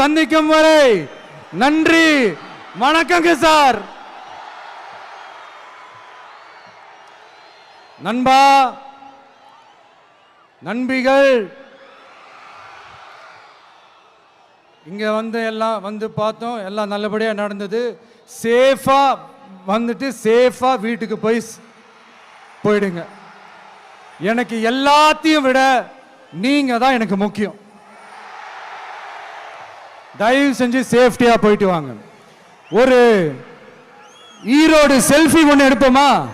சந்திக்கும் வரை நன்றி. வணக்கங்க சார் நண்பா நண்பிகள். இங்க வந்து எல்லாம் வந்து பார்த்தோம் எல்லாம் நல்லபடியா நடந்தது. சேஃபா வந்துட்டு சேஃபா வீட்டுக்கு போய் போயிடுங்க. எனக்கு எல்லாத்தையும் விட நீங்க தான் எனக்கு முக்கியம். தயவு செஞ்சு சேஃப்டியாக போயிட்டு வாங்க. ஒரு ஈரோடு செல்ஃபி ஒன்று எடுப்போமா?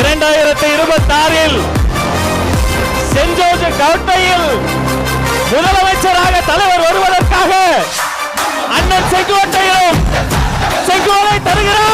இரண்டாயிரத்தி இருபத்தி ஆறில் சென்ட் ஜோர்ஜ் கவுட்டையில் முதலமைச்சராக தலைவர் வருவதற்காக அண்ணன் செங்கோட்டையிலும் செங்கோலை தருகிறார்.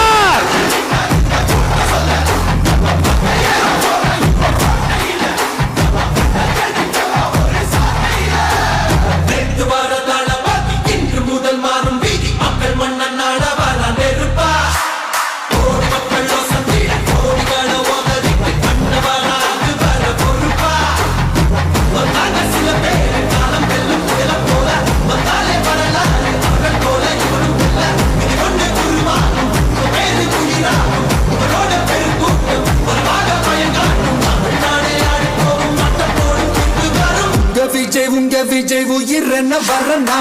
விஜய் உயிர் என்ன வரனா